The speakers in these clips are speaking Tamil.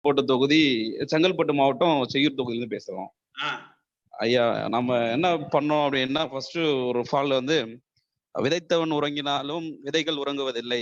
செங்கல்பட்டு தொகுதி செங்கல்பட்டு மாவட்டம் செய்யூர் தொகுதியிலிருந்து பேசுறோம். ஐயா நம்ம என்ன பண்ணோம் அப்படின்னா ஃபர்ஸ்ட் ஒரு ஃபால் வந்து விதைத்தவன் உறங்கினாலும் விதைகள் உறங்குவதில்லை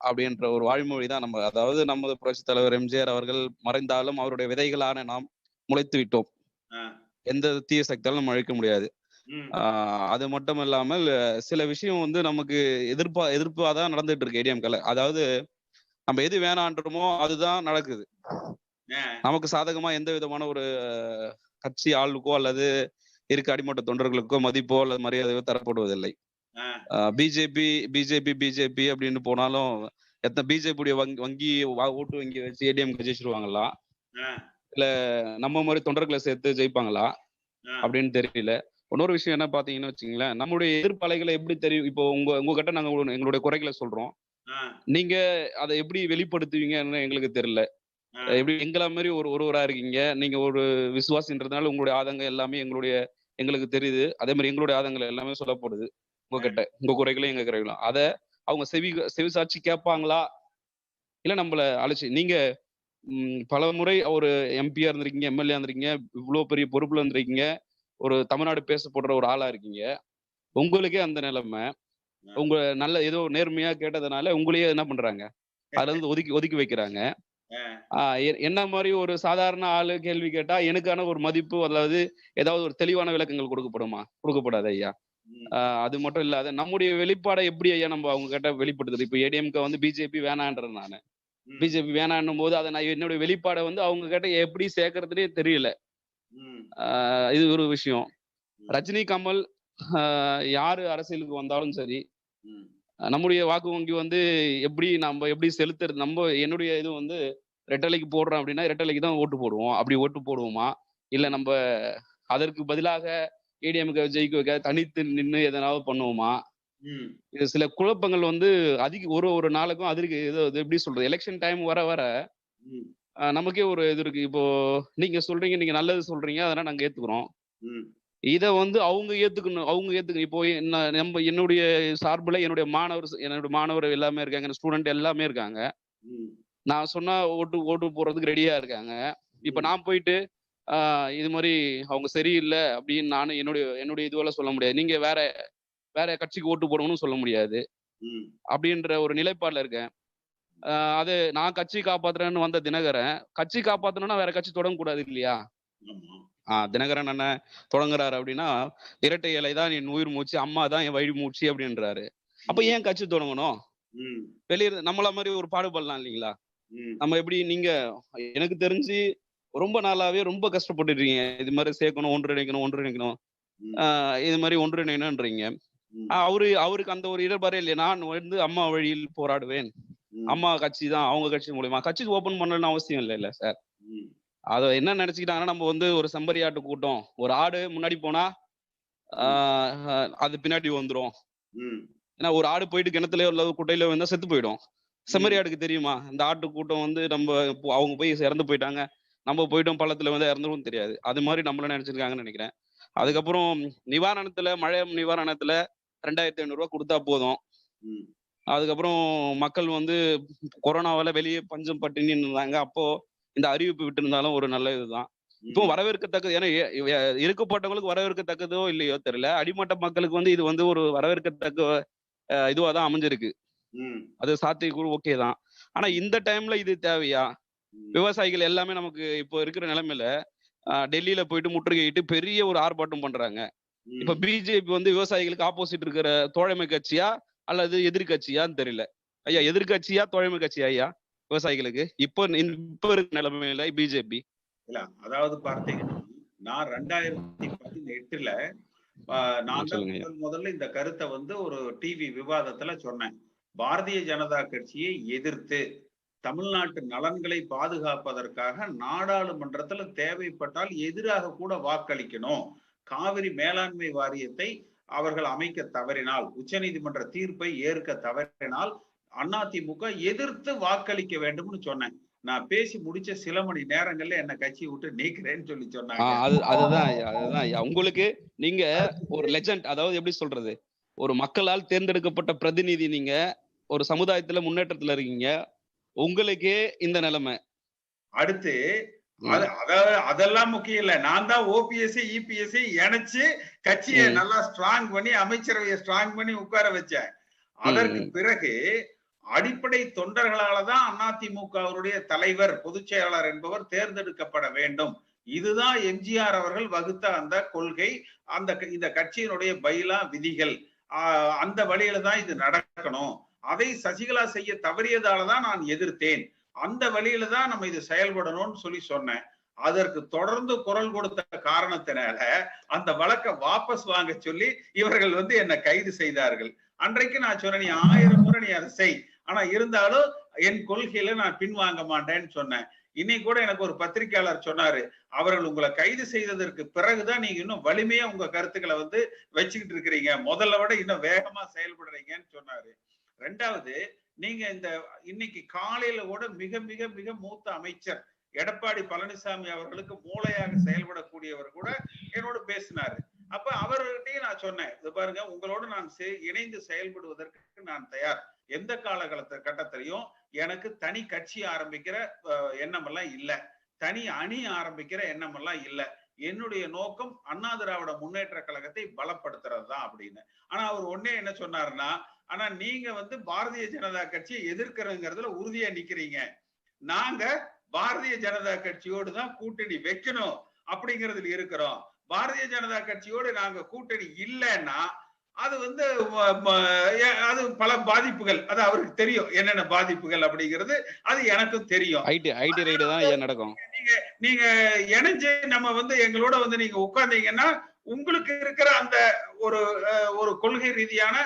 அப்படின்ற ஒரு வாய்மொழி தான் நம்ம அதாவது நமது புரட்சித் தலைவர் எம்ஜிஆர் அவர்கள் மறைந்தாலும் அவருடைய விதைகளான நாம் முளைத்து விட்டோம். எந்த தீய சக்தியாலும் நம்ம அழிக்க முடியாது. அது மட்டும் இல்லாமல் சில விஷயம் வந்து நமக்கு எதிர்ப்பா எதிர்ப்பா தான் நடந்துட்டு இருக்கு ஏடிஎம்கல அதாவது நம்ம எது வேணான்றமோ அதுதான் நடக்குது. நமக்கு சாதகமா எந்த விதமான ஒரு கட்சி ஆளுக்கோ அல்லது இருக்க அடிமட்ட தொண்டர்களுக்கோ மதிப்போ அல்லது மரியாதையோ தரப்படுவதில்லை. பிஜேபி பிஜேபி பிஜேபி அப்படின்னு போனாலும் எத்தனை பிஜேபியுடைய வங்கி வங்கி வா- ஓட்டு வங்கி வச்சு ஏடிஎம் ஜெயிச்சிருவாங்களா? இல்ல நம்ம மாதிரி தொண்டர்களை சேர்த்து ஜெயிப்பாங்களா? அப்படின்னு தெரியல. இன்னொரு விஷயம் என்ன பாத்தீங்கன்னு வச்சுங்களேன் நம்முடைய எதிர்ப்பலைகளை எப்படி தெரியும்? இப்போ உங்க உங்ககிட்ட நாங்க எங்களுடைய குறைகளை சொல்றோம். நீங்க அதை எப்படி வெளிப்படுத்துவீங்கன்னு எங்களுக்கு தெரியல. எப்படி எங்கள மாதிரி ஒரு ஒருவரா இருக்கீங்க? நீங்க ஒரு விசுவாசின்றதுனால உங்களுடைய ஆதங்கம் எல்லாமே எங்களுடைய எங்களுக்கு தெரியுது. அதே மாதிரி எங்களுடைய ஆதங்கள் எல்லாமே சொல்லப்படுது உங்ககிட்ட. உங்க குறைகளும் எங்க குறைகளும் அத அவங்க செவி செவி சாட்சி கேட்பாங்களா? இல்ல நம்மள அழைச்சி நீங்க பல முறை ஒரு எம்பியா இருந்திருக்கீங்க எம்எல்ஏ இருந்திருக்கீங்க இவ்வளவு பெரிய பொறுப்புல இருந்திருக்கீங்க ஒரு தமிழ்நாடு பேசப்படுற ஒரு ஆளா இருக்கீங்க. உங்களுக்கே அந்த நிலைமை. உங்க நல்ல ஏதோ நேர்மையா கேட்டதுனால உங்களையே என்ன பண்றாங்க? அதுல இருந்து ஒதுக்கி ஒதுக்கி வைக்கிறாங்க. என்ன மாதிரி ஒரு சாதாரண ஆளு கேள்வி கேட்டா எனக்கான ஒரு மதிப்பு அதாவது ஏதாவது ஒரு தெளிவான விளக்கங்கள் கொடுக்கப்படுமா? கொடுக்கப்படாது ஐயா. அது மட்டும் இல்லாத நம்முடைய வெளிப்பாடை எப்படி ஐயா நம்ம அவங்க கிட்ட வெளிப்படுத்துறது? இப்போ ஏடிஎம்கே வந்து பிஜேபி வேணான்றேன் நான். பிஜேபி வேணான்னும் போது அதை நான் என்னுடைய வெளிப்பாடை வந்து அவங்க கிட்ட எப்படி சேர்க்கறதுனே தெரியல. இது ஒரு விஷயம். ரஜினி கமல் ஆஹ் யாரு அரசியலுக்கு வந்தாலும் சரி நம்முடைய வாக்கு வங்கி வந்து எப்படி நம்ம எப்படி செலுத்துறது நம்ம என்னுடைய இது வந்து ரெட்டலைக்கு போடுறோம் அப்படின்னா ரெட்டலைக்கு தான் ஓட்டு போடுவோம். அப்படி ஓட்டு போடுவோமா? இல்ல நம்ம அதற்கு பதிலாக ஏடிஎம்க்கு ஜெயிக்க வைக்க தனித்து நின்று எதனாவது பண்ணுவோமா? இது சில குழப்பங்கள் வந்து அதிக ஒரு ஒரு நாளுக்கும் அதுக்கு இது எப்படி சொல்றது? எலெக்ஷன் டைம் வர வர நமக்கே ஒரு இது இருக்கு. இப்போ நீங்க சொல்றீங்க நீங்க நல்லது சொல்றீங்க அதெல்லாம் நாங்க ஏத்துக்கிறோம். இதை வந்து அவங்க ஏத்துக்கணும் அவங்க ஏத்துக்கணும். இப்போ என்ன- நம்ம என்னுடைய சார்புல என்னுடைய மாணவர் என்னுடைய மாணவர் எல்லாமே இருக்காங்க ஸ்டூடெண்ட் எல்லாமே இருக்காங்க. நான் சொன்னா ஓட்டு ஓட்டு போடுறதுக்கு ரெடியா இருக்காங்க. இப்ப. நான் போயிட்டு இது மாதிரி அவங்க சரியில்லை அப்படின்னு நானும் என்னுடைய என்னுடைய இதுவெல்லாம் சொல்ல முடியாது. நீங்க வேற வேற கட்சிக்கு ஓட்டு போடணும்னு சொல்ல முடியாது. அப்படின்ற ஒரு நிலைப்பாடுல இருக்கேன். அது நான் கட்சி காப்பாத்துறேன்னு வந்த தினகரன் கட்சி காப்பாத்தணும்னா வேற கட்சி தொடங்க கூடாது இல்லையா தினகரன் அண்ணன் தொடங்குறாரு அப்படின்னா இரட்டை இலை தான் என் உயிர் மூச்சு அம்மா தான் என் வழி மூச்சு அப்படின்றாரு. அப்ப ஏன் கட்சி தொடங்கணும்? வெளியே நம்மள மாதிரி ஒரு பாடுபடலாம் இல்லைங்களா? நம்ம எப்படி நீங்க எனக்கு தெரிஞ்சு ரொம்ப நாளாவே ரொம்ப கஷ்டப்பட்டுட்டு இருக்கீங்க இது மாதிரி சேர்க்கணும் ஒன்றிணைக்கணும் ஒன்றிணைக்கணும். இது மாதிரி ஒன்றிணைக்கணும்ன்றீங்க அவரு அவருக்கு அந்த ஒரு இடர்பாடே இல்லையா. நான் வந்து அம்மா வழியில் போராடுவேன். அம்மா கட்சி தான் அவங்க கட்சி மூலியமா. கட்சி ஓபன் பண்ணணும்னு அவசியம் இல்லை இல்ல சார் அத என்ன நினைச்சுக்கிட்டாங்கன்னா நம்ம வந்து ஒரு செம்பரி ஆட்டு கூட்டம் ஒரு ஆடு முன்னாடி போனா அது பின்னாடி வந்துரும். ம், ஏன்னா ஒரு ஆடு போயிட்டு கிணத்துலயோ இல்ல குட்டையில வந்தா செத்து போயிடும். செம்மறி ஆடுக்கு தெரியுமா? இந்த ஆட்டு கூட்டம் வந்து நம்ம அவங்க போய் இறந்து போயிட்டாங்க. நம்ம போயிட்டோம் பள்ளத்துல வந்து இறந்துரும் தெரியாது. அது மாதிரி நம்மள நினைச்சிருக்காங்கன்னு நினைக்கிறேன். அதுக்கப்புறம் நிவாரணத்துல மழை நிவாரணத்துல ரெண்டாயிரத்தி ஐநூறு ரூபாய் கொடுத்தா போதும். அதுக்கப்புறம் மக்கள் வந்து கொரோனாவால வெளியே பஞ்சம் பட்டினி இருந்தாங்க. அப்போ இந்த அறிவிப்பு விட்டு இருந்தாலும் ஒரு நல்ல இதுதான். இப்போ வரவேற்கத்தக்கது. ஏன்னா இருக்கப்பட்டவங்களுக்கு வரவேற்கத்தக்கதோ இல்லையோ தெரியல. அடிமட்ட மக்களுக்கு வந்து இது வந்து ஒரு வரவேற்கத்தக்க இதுவா தான் அமைஞ்சிருக்கு. அது சாத்தியக்கூறு ஓகே தான். ஆனா இந்த டைம்ல இது தேவையா? விவசாயிகள் எல்லாமே நமக்கு இப்போ இருக்கிற நிலைமையில டெல்லியில போயிட்டு முற்றுகையிட்டு பெரிய ஒரு ஆர்ப்பாட்டம் பண்றாங்க. இப்ப பிஜேபி வந்து விவசாயிகளுக்கு ஆப்போசிட் இருக்கிற தோழமை கட்சியா அல்லது எதிர்கட்சியான்னு தெரியல. ஐயா எதிர்கட்சியா தோழமை கட்சியா ஐயா? விவசாயிகளுக்கு இப்போ இப்போ இருக்கிற நிலைமையில பிஜேபி இல்ல அதாவது பார்த்தீங்கன்னா நான் ரெண்டாயிரத்தி பதினெட்டுல. முதல் முதல்ல இந்த கருத்தை வந்து ஒரு டிவி விவாதத்துல சொன்னேன். பாரதிய ஜனதா கட்சியை எதிர்த்து தமிழ்நாட்டு நலன்களை பாதுகாப்பதற்காக நாடாளுமன்றத்துல தேவைப்பட்டால் எதிராக கூட வாக்களிக்கணும். காவிரி மேலாண்மை வாரியத்தை அவர்கள் அமைக்க தவறினால் உச்சநீதிமன்ற தீர்ப்பை ஏற்க தவறினால் அதிமுக எதிர்த்து வாக்களிக்க வேண்டும்னு சொன்னேன். நான் பேசி முடிச்ச சில மணி நேரங்கள்ல என்ன கட்சி விட்டு நீக்கிறேன்னு சொல்லி சொன்னாங்க. அது அதுதான் அதுதான். உங்களுக்கு நீங்க ஒரு லெஜண்ட் அதாவது எப்படி சொல்றது? ஒரு மக்களால் தேர்ந்தெடுக்கப்பட்ட பிரதிநிதி நீங்க ஒரு சமுதாயத்துல முன்னேற்றத்துல இருக்கீங்க. உங்களுக்கே இந்த நிலைமை. அடுத்து அதெல்லாம் முக்கியம் இல்ல. நான் தான் ஓபிஎஸ்சி இபிஎஸ்சி இணைச்சு கட்சியை. நல்லா ஸ்ட்ராங் பண்ணி அமைச்சரவையை ஸ்ட்ராங் பண்ணி உட்கார வச்சேன். அதற்கு. பிறகு அடிப்படை தொண்டர்களால தான் அதிமுக அவருடைய தலைவர் பொதுச் செயலாளர் என்பவர் தேர்ந்தெடுக்கப்பட வேண்டும். இதுதான் எம்ஜிஆர் அவர்கள் வகுத்த அந்த கொள்கை அந்த இந்த கட்சியினுடைய பயிலா விதிகள். அந்த வழியில தான் இது நடக்கணும். அதை சசிகலா செய்ய தவறியதால தான் நான் எதிர்த்தேன். அந்த வழியில தான் நம்ம இது செயல்படணும்னு சொல்லி சொன்னேன். அதற்கு தொடர்ந்து குரல் கொடுத்த காரணத்தினால அந்த வழக்கை வாபஸ் வாங்க சொல்லி இவர்கள் வந்து என்னை கைது செய்தார்கள். அன்றைக்கு நான் சொன்னேன் நீ ஆயிரம் முறை நீ அதை செய். ஆனா இருந்தாலும் என் கொள்கையில நான் பின்வாங்க மாட்டேன்னு சொன்னேன். இன்னைக்கு கூட எனக்கு ஒரு பத்திரிகையாளர் சொன்னாரு அவர்கள் உங்களை கைது செய்ததற்கு பிறகுதான் நீங்க இன்னும் வலிமையா உங்க கருத்துக்களை வந்து வச்சுக்கிட்டு இருக்கிறீங்க. முதல்ல விட இன்னும் வேகமா செயல்படுறீங்கன்னு சொன்னாரு. ரெண்டாவது நீங்க இந்த இன்னைக்கு காலையில கூட மிக மிக மிக மூத்த அமைச்சர் எடப்பாடி பழனிசாமி அவர்களுக்கு மூளையாக செயல்படக்கூடியவர் கூட என்னோட பேசினாரு. அப்ப அவர்கிட்டயும் நான் சொன்னேன் இது பாருங்க உங்களோட நான் இணைந்து செயல்படுவதற்கு நான் தயார். எந்த காலகட்ட கட்டத்திலையும் எனக்கு தனி கட்சி ஆரம்பிக்கிற எண்ணம் எல்லாம் இல்லை. தனி அணி ஆரம்பிக்கிற எண்ணம் எல்லாம் இல்லை. என்னுடைய நோக்கம் அண்ணா திராவிட முன்னேற்ற கழகத்தை பலப்படுத்துறது தான் அப்படின்னு. ஆனா அவர் ஒன்னே என்ன சொன்னாருன்னா ஆனா நீங்க வந்து பாரதிய ஜனதா கட்சியை எதிர்க்கிறதுங்கிறதுல உறுதியா நிக்கிறீங்க. நாங்க பாரதிய ஜனதா கட்சியோடு தான் கூட்டணி வைக்கணும் அப்படிங்கிறதுல இருக்கிறோம். பாரதிய ஜனதா கட்சியோடு நாங்க கூட்டணி இல்லைன்னா அது வந்து அது பல பாதிப்புகள். அது அவருக்கு தெரியும். என்னென்ன பாதிப்புகள் அப்படிங்கிறது அது எனக்கும் தெரியும். ஐடி ஐடி ரைடு தான் நடக்கும்? நீங்க இணைஞ்சு நம்ம வந்து எங்களோட வந்து நீங்க உட்கார்ந்தீங்கன்னா உங்களுக்கு இருக்கிற அந்த ஒரு ஒரு கொள்கை ரீதியான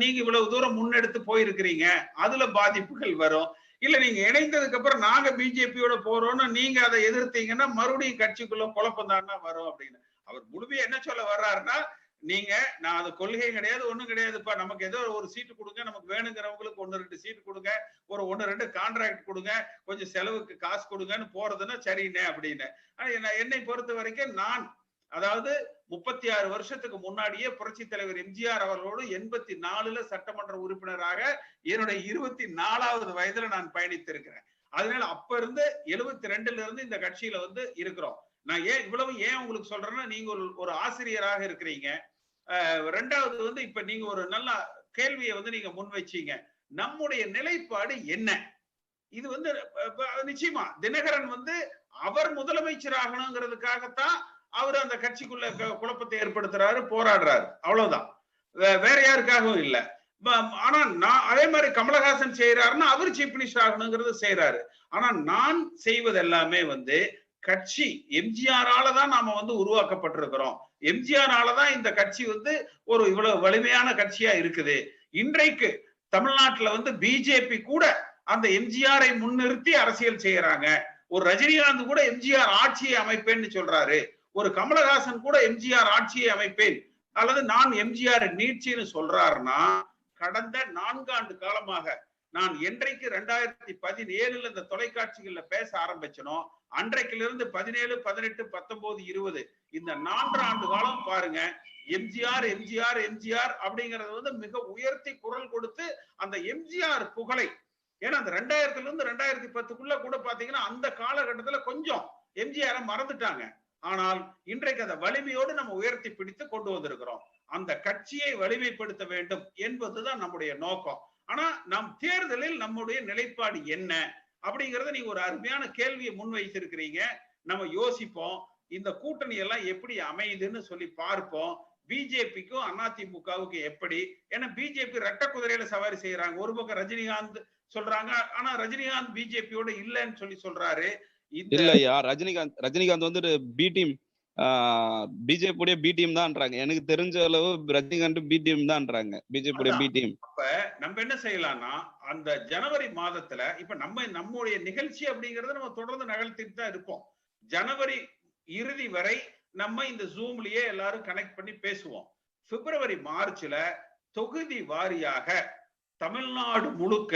நீங்க இவ்வளவு தூரம் முன்னெடுத்து போயிருக்கிறீங்க. அதுல பாதிப்புகள் வரும். இல்ல நீங்க இணைந்ததுக்கு அப்புறம் நாங்க பிஜேபியோட போறோம்னு நீங்க அதை எதிர்த்தீங்கன்னா மறுபடியும் கட்சிக்குள்ள குழப்பம் தானா வரும் அப்படின்னு. அவர் முழுமையா என்ன சொல்ல வர்றாருன்னா நீங்க நான் அது கொள்கை கிடையாது ஒண்ணும் கிடையாதுப்பா. நமக்கு ஏதோ ஒரு சீட்டு கொடுங்க நமக்கு வேணுங்கிறவங்களுக்கு ஒன்னு ரெண்டு சீட்டு கொடுங்க ஒரு ஒன்னு ரெண்டு கான்ட்ராக்ட் கொடுங்க கொஞ்சம் செலவுக்கு காசு கொடுங்கன்னு போறதுன்னா சரிண்ணே அப்படின்னு. ஆனா என்ன- என்னை பொறுத்த வரைக்கும் நான் அதாவது முப்பத்தி ஆறு வருஷத்துக்கு முன்னாடியே புரட்சி தலைவர் எம்ஜிஆர் அவர்களோடு எண்பத்தி நாலுல சட்டமன்ற உறுப்பினராக என்னுடைய இருபத்தி நாலாவது வயதுல நான் பயணித்திருக்கிறேன். அதனால அப்ப இருந்து எழுபத்தி ரெண்டுல இருந்து இந்த கட்சியில வந்து இருக்கிறோம். நான் ஏன் இவ்வளவு ஏன் உங்களுக்கு சொல்றேன்னா நீங்க ஒரு ஒரு ஆசிரியராக இருக்கிறீங்க. ரெண்டாவது வந்து இப்ப நீங்க ஒரு நல்ல கேள்வியை வந்து நீங்க முன் வச்சீங்க. நம்முடைய நிலைப்பாடு என்ன? இது வந்து நிச்சயமா தினகரன் வந்து அவர் முதலமைச்சர் ஆகணுங்கிறதுக்காகத்தான் அவர் அந்த கட்சிக்குள்ள குழப்பத்தை ஏற்படுத்துறாரு போராடுறாரு. அவ்வளவுதான். வேற யாருக்காகவும் இல்லை. ஆனா நான் அதே மாதிரி கமலஹாசன் செய்யறாருன்னா அவர் சீஃப் மினிஸ்டர் ஆகணுங்கிறது செய்யறாரு ஆனா நான் செய்வது எல்லாமே வந்து கட்சி எம்ஜிஆரால தான் நாம வந்து உருவாக்கப்பட்டிருக்கிறோம். எம்ஜிஆரால தான் இந்த கட்சி வந்து ஒரு இவ்வளவு வலிமையான கட்சியா இருக்குது. இன்றைக்கு தமிழ்நாட்டுல வந்து பிஜேபி கூட அந்த எம்ஜிஆரை முன்னிறுத்தி அரசியல் செய்யறாங்க. ஒரு ரஜினிகாந்த் கூட எம்ஜிஆர் ஆட்சியை அமைப்பேன்னு சொல்றாரு. ஒரு கமலஹாசன் கூட எம்ஜிஆர் ஆட்சியை அமைப்பேன். அல்லது நான் எம்ஜிஆர் நீட்சின்னு சொல்றாருன்னா கடந்த நான்காண்டு காலமாக நான் என்றைக்கு ரெண்டாயிரத்தி பதினேழுல இந்த தொலைக்காட்சிகள்ல பேச ஆரம்பிச்சனோ அன்றைக்கிலிருந்து பதினேழு பதினெட்டு பத்தொன்பது இருபது இந்த நான்கு ஆண்டு காலம் பாருங்க எம்ஜிஆர் எம்ஜிஆர் எம்ஜிஆர் அப்படிங்கறது வந்து மிக உயர்த்தி குரல் கொடுத்து அந்த எம்ஜிஆர் புகழை ஏன்னா அந்த ரெண்டாயிரத்துல இருந்து ரெண்டாயிரத்தி பத்துக்குள்ள கூட பாத்தீங்கன்னா அந்த காலகட்டத்துல கொஞ்சம் எம்ஜிஆரை மறந்துட்டாங்க. ஆனால் இன்றைக்கு அதை வலிமையோடு நம்ம உயர்த்தி பிடித்து கொண்டு வந்திருக்கிறோம். அந்த கட்சியை வலிமைப்படுத்த வேண்டும் என்பதுதான் நம்முடைய நோக்கம். ஆனா நம் தேர்தலில் நம்முடைய நிலைப்பாடு என்ன? அப்படிங்கறத நீங்க ஒரு அருமையான கேள்வியை முன்வைத்திருக்கிறீங்க நம்ம யோசிப்போம். இந்த கூட்டணி எல்லாம் எப்படி அமையுதுன்னு சொல்லி பார்ப்போம். பிஜேபிக்கும் அதிமுகவுக்கும் எப்படி? ஏன்னா பிஜேபி ரெட்ட குதிரையில சவாரி செய்யறாங்க. ஒரு பக்கம் ரஜினிகாந்த் சொல்றாங்க. ஆனா ரஜினிகாந்த் பிஜேபியோட இல்லைன்னு சொல்லி சொல்றாரு. இந்த ரஜினிகாந்த் ரஜினிகாந்த் வந்துட்டு பி டீம் பிஜேபியுடைய பி டீம் தான்ன்றாங்க எனக்கு தெரிஞ்ச அளவு ரஜினிகாந்த் பி டீம் தான்ன்றாங்க பிஜேபியுடைய பி டீம் நம்ம என்ன செய்யலாம்னா அந்த ஜனவரி மாதத்துல இப்ப நம்ம நம்முடைய நிகழ்ச்சி அப்படிங்கறத நம்ம தொடர்ந்து நகர்த்திட்டு தான் இருப்போம். ஜனவரி இறுதி வரை நம்ம இந்த ஜூம்லயே எல்லாரும் கனெக்ட் பண்ணி பேசுவோம். பிப்ரவரி மார்ச்ல தொகுதி வாரியாக தமிழ்நாடு முழுக்க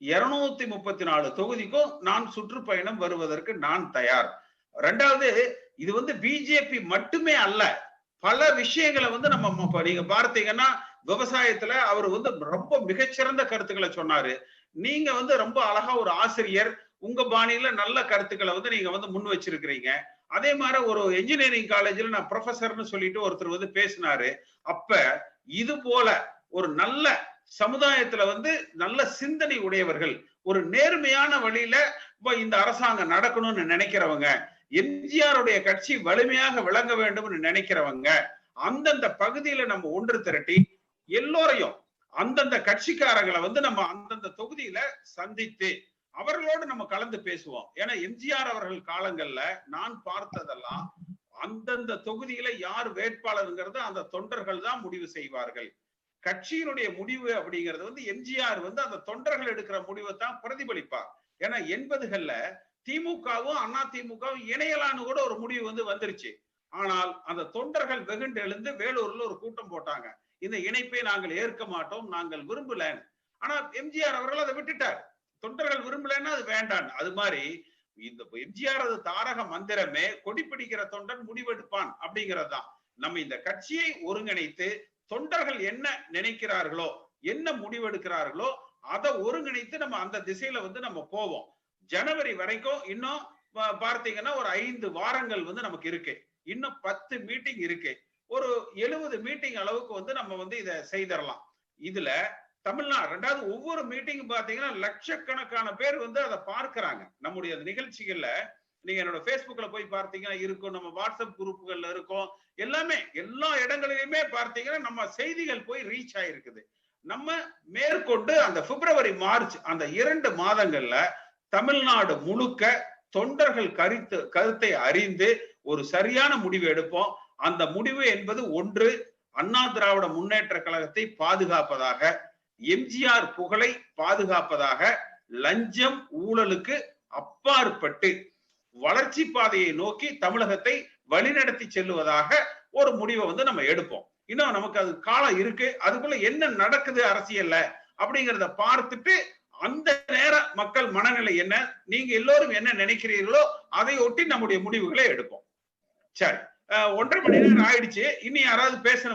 இருநூத்தி முப்பத்தி நாலு தொகுதிக்கும் நான் சுற்றுப்பயணம் வருவதற்கு நான் தயார். ரெண்டாவது இது வந்து பிஜேபி மட்டுமே அல்ல. பல விஷயங்களை வந்து நம்ம நீங்க பார்த்தீங்கன்னா விவசாயத்துல அவர் வந்து ரொம்ப மிகச்சிறந்த கருத்துக்களை சொன்னாரு. நீங்க வந்து ரொம்ப அழகா ஒரு ஆசிரியர் உங்க பாணியில நல்ல கருத்துக்களை வந்து நீங்க வந்து முன் வச்சிருக்கிறீங்க. அதே மாதிரி ஒரு என்ஜினியரிங் காலேஜ்ல நான் ப்ரொஃபசர்னு சொல்லிட்டு ஒருத்தர் வந்து பேசினாரு. அப்ப இது போல ஒரு நல்ல சமுதாயத்துல வந்து நல்ல சிந்தனை உடையவர்கள் ஒரு நேர்மையான வழியில இந்த அரசாங்கம் நடக்கணும்னு நினைக்கிறவங்க எம்ஜிஆருடைய கட்சி வலிமையாக விளங்க வேண்டும்னு நினைக்கிறவங்க அந்தந்த பகுதியில நம்ம ஒன்று திரட்டி எல்லோரையும் அந்தந்த கட்சிக்காரங்களை வந்து நம்ம அந்தந்த தொகுதியில சந்தித்து அவர்களோடு நம்ம கலந்து பேசுவோம். ஏன்னா எம்ஜிஆர் அவர்கள் காலங்கள்ல நான் பார்த்ததெல்லாம் அந்தந்த தொகுதியில யார் வேட்பாளருங்கிறத அந்த தொண்டர்கள் தான் முடிவு செய்வார்கள். கட்சியினுடைய முடிவு அப்படிங்கிறது வந்து எம்ஜிஆர் வந்து அந்த தொண்டர்கள் எடுக்கிற முடிவை தான் பிரதிபலிப்பார். ஏன்னா எண்பதுகள்ல திமுகவும் அண்ணா திமுகவும் இணையலான்னு கூட ஒரு முடிவு வந்து வந்துருச்சு. ஆனால் அந்த தொண்டர்கள் வெகுண்டு எழுந்து வேலூர்ல ஒரு கூட்டம் போட்டாங்க. இந்த இணைப்பை நாங்கள் ஏற்க மாட்டோம் நாங்கள் விரும்பலன்னு. ஆனா எம்ஜிஆர் அவர்கள் அதை விட்டுட்டார். தொண்டர்கள் விரும்பலன்னா அது வேண்டாம் அது மாதிரி இந்த எம்ஜிஆர் அது தாரக மந்திரமே கொடி பிடிக்கிற தொண்டன் முடிவெடுப்பான் அப்படிங்கிறது தான் நம்ம இந்த கட்சியை ஒருங்கிணைத்து தொண்டர்கள் என்ன நினைக்கிறார்களோ என்ன முடிவெடுக்கிறார்களோ அதை ஒருங்கிணைத்து நம்ம அந்த திசையில வந்து நம்ம போவோம். ஜனவரி வரைக்கும் இன்னும் பா- பார்த்தீங்கன்னா ஒரு ஐந்து வாரங்கள் வந்து நமக்கு இருக்கு. இன்னும் பத்து மீட்டிங் இருக்கு. ஒரு எழுபது மீட்டிங் அளவுக்கு வந்து நம்ம வந்து இதை செய்திடலாம். இதுல தமிழ்நாடு ரெண்டாவது ஒவ்வொரு மீட்டிங் பாத்தீங்கன்னா லட்சக்கணக்கான பேர் வந்து அதை பார்க்கிறாங்க. நம்முடைய நிகழ்ச்சிகள்ல நீங்க என்னோட பேஸ்புக்ல போய் பார்த்தீங்கன்னா இருக்கும். நம்ம வாட்ஸ்அப் குரூப்புகள்ல இருக்கும். எல்லாமே எல்லா இடங்களிலுமே பார்த்தீங்கன்னா நம்ம செய்திகள் போய் ரீச் ஆயிருக்குது. நம்ம மேற்கொண்டு அந்த பிப்ரவரி மார்ச் அந்த இரண்டு மாதங்கள்ல தமிழ்நாடு முழுக்க தொண்டர்கள் கருத்து கருத்தை அறிந்து ஒரு சரியான முடிவு எடுப்போம். அந்த முடிவு என்பது ஒன்று அண்ணா திராவிட முன்னேற்ற கழகத்தை பாதுகாப்பதாக எம்ஜிஆர் புகழை பாதுகாப்பதாக லஞ்சம் ஊழலுக்கு அப்பாற்பட்டு வளர்ச்சி பாதையை நோக்கி தமிழகத்தை வழிநடத்தி செல்லுவதாக ஒரு முடிவை வந்து நம்ம எடுப்போம். இன்னும் நமக்கு அது காலம் இருக்கு. அதுக்குள்ள என்ன நடக்குது அரசியல்ல அப்படிங்கிறத பார்த்துட்டு அந்த நேர மக்கள் மனநிலை என்ன? நீங்க எல்லோரும் என்ன நினைக்கிறீர்களோ அதை ஒட்டி நம்முடைய முடிவுகளை எடுப்போம். சரி. ஒன்றரை மணி நேரம் ஆயிடுச்சு. இனி யாராவது பேசணும்